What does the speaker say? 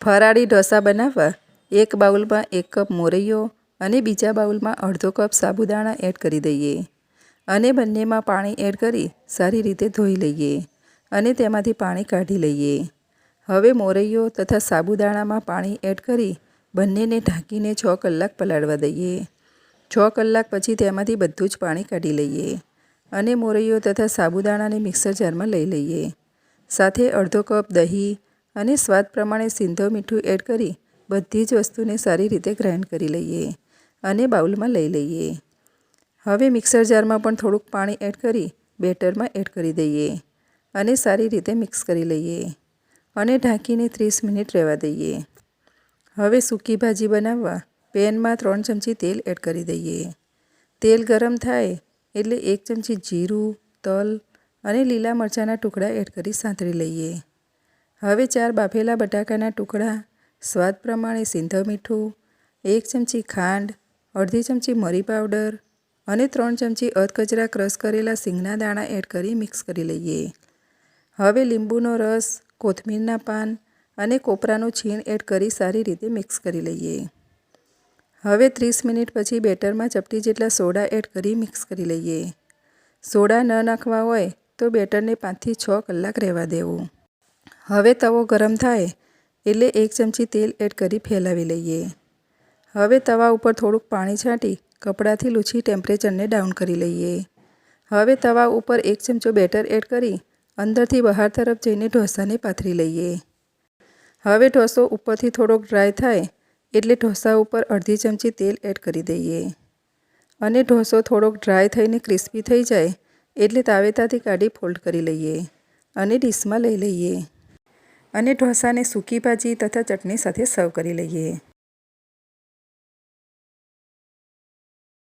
ફરાળી ઢોસા બનાવવા એક બાઉલમાં એક કપ મોરૈયો અને બીજા બાઉલમાં અડધો કપ સાબુદાણા એડ કરી દઈએ અને બંનેમાં પાણી એડ કરી સારી રીતે ધોઈ લઈએ અને તેમાંથી પાણી કાઢી લઈએ. હવે મોરૈયો તથા સાબુદાણામાં પાણી એડ કરી બંનેને ઢાંકીને છ કલાક પલાળવા દઈએ. છ કલાક પછી તેમાંથી બધું જ પાણી કાઢી લઈએ અને મોરૈયો તથા સાબુદાણાને મિક્સર જારમાં લઈ લઈએ. સાથે અડધો કપ દહીં અને સ્વાદ પ્રમાણે સિંધો મીઠું એડ કરી બધી જ વસ્તુને સારી રીતે ગ્રાઇન્ડ કરી લઈએ અને બાઉલમાં લઈ લઈએ. હવે મિક્સર જારમાં પણ થોડુંક પાણી એડ કરી બેટરમાં એડ કરી દઈએ અને સારી રીતે મિક્સ કરી લઈએ અને ઢાંકીને ત્રીસ મિનિટ રહેવા દઈએ. હવે સૂકી ભાજી બનાવવા પેનમાં ત્રણ ચમચી તેલ એડ કરી દઈએ. તેલ ગરમ થાય એટલે એક ચમચી જીરું, તલ અને લીલા મરચાંના ટુકડા એડ કરી સાંતળી લઈએ. હવે ચાર બાફેલા બટાકાના ટુકડા, સ્વાદ પ્રમાણે સિંધો મીઠું, એક ચમચી ખાંડ, અડધી ચમચી મરી પાવડર અને ત્રણ ચમચી અધકચરા ક્રશ કરેલા સિંગના દાણા એડ કરી મિક્સ કરી લઈએ. હવે લીંબુનો રસ, કોથમીરના પાન અને કોપરાનું છીણ એડ કરી સારી રીતે મિક્સ કરી લઈએ. હવે ત્રીસ મિનિટ પછી બેટરમાં ચપટી જેટલા સોડા એડ કરી મિક્સ કરી લઈએ. સોડા ન નાખવા હોય તો બેટરને પાંચથી છ કલાક રહેવા દેવું. હવે તવો ગરમ થાય એટલે એક ચમચી તેલ એડ કરી ફેલાવી લઈએ. હવે તવા ઉપર થોડુંક પાણી છાંટી કપડાથી લૂછી ટેમ્પરેચરને ડાઉન કરી લઈએ. હવે તવા ઉપર એક ચમચો બેટર એડ કરી અંદરથી બહાર તરફ જઈને ઢોસાને પાથરી લઈએ. હવે ઢોસો ઉપરથી થોડોક ડ્રાય થાય એટલે ઢોસા ઉપર અડધી ચમચી તેલ એડ કરી દઈએ. અને ઢોસો થોડોક ડ્રાય થઈને ક્રિસ્પી થઈ જાય એટલે તાવેતાથી કાઢી ફોલ્ડ કરી લઈએ અને ડીશમાં લઈ લઈએ. અને ઢોસાને સૂકી ભાજી તથા ચટણી સાથે સર્વ કરી લઈએ.